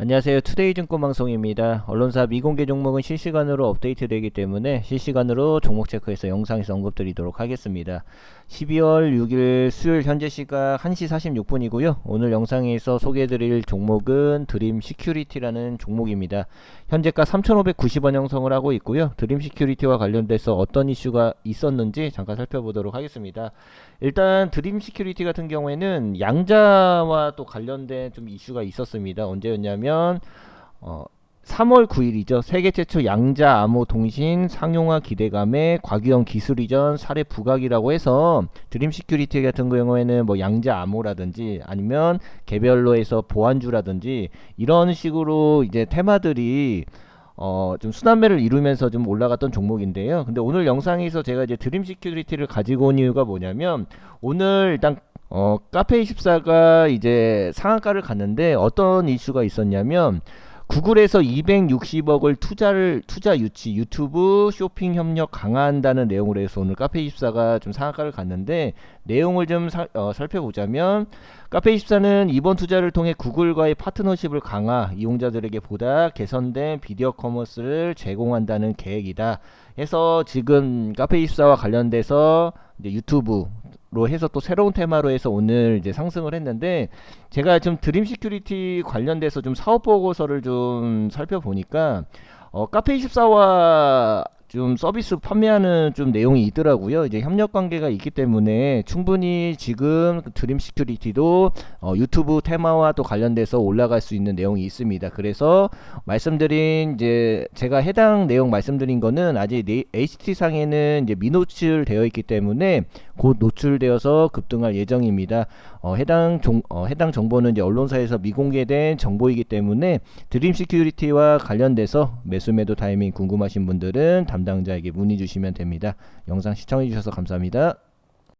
안녕하세요. 투데이 증권 방송입니다. 언론사 미공개 종목은 실시간으로 업데이트되기 때문에 실시간으로 종목 체크해서 영상에서 언급드리도록 하겠습니다. 12월 6일 수요일 현재 시각 1시 46분이고요. 오늘 영상에서 소개해드릴 종목은 드림 시큐리티라는 종목입니다. 현재가 3,590원 형성을 하고 있고요. 드림 시큐리티와 관련돼서 어떤 이슈가 있었는지 잠깐 살펴보도록 하겠습니다. 일단 드림 시큐리티 같은 경우에는 양자와 또 관련된 좀 이슈가 있었습니다. 언제였냐면 어 3월 9일이죠. 세계 최초 양자 암호 통신 상용화 기대감의 과기형 기술 이전 사례 부각이라고 해서 드림 시큐리티 같은 경우에는 뭐 양자 암호라든지 아니면 개별로 해서 보안주라든지 이런 식으로 이제 테마들이 어, 좀 순환매를 이루면서 좀 올라갔던 종목인데요. 근데 오늘 영상에서 제가 이제 드림 시큐리티를 가지고 온 이유가 뭐냐면 오늘 일단 어, 카페24가 이제 상한가를 갔는데 어떤 이슈가 있었냐면 구글에서 260억을 투자를 투자 유치 유튜브 쇼핑 협력 강화한다는 내용으로 해서 오늘 카페24가 좀 상한가를 갔는데 내용을 좀 살, 어, 살펴보자면 카페24는 이번 투자를 통해 구글과의 파트너십을 강화 이용자들에게 보다 개선된 비디오 커머스를 제공한다는 계획이다 해서 지금 카페24와 관련돼서 유튜브 로 해서 또 새로운 테마로 해서 오늘 이제 상승을 했는데 제가 좀 드림 시큐리티 관련돼서 좀 사업 보고서를 좀 살펴보니까 어, 카페 24와 좀 서비스 판매하는 좀 내용이 있더라고요. 이제 협력 관계가 있기 때문에 충분히 지금 드림 시큐리티도 어, 유튜브 테마와 또 관련돼서 올라갈 수 있는 내용이 있습니다. 그래서 말씀드린 이제 제가 해당 내용 말씀드린 거는 아직 HT 상에는 이제 미노출 되어 있기 때문에 곧 노출되어서 급등할 예정입니다. 어, 해당 종, 어, 해당 정보는 이제 언론사에서 미공개된 정보이기 때문에 드림 시큐리티와 관련돼서 매수 매도 타이밍 궁금하신 분들은 담당자에게 문의 주시면 됩니다. 영상 시청해 주셔서 감사합니다.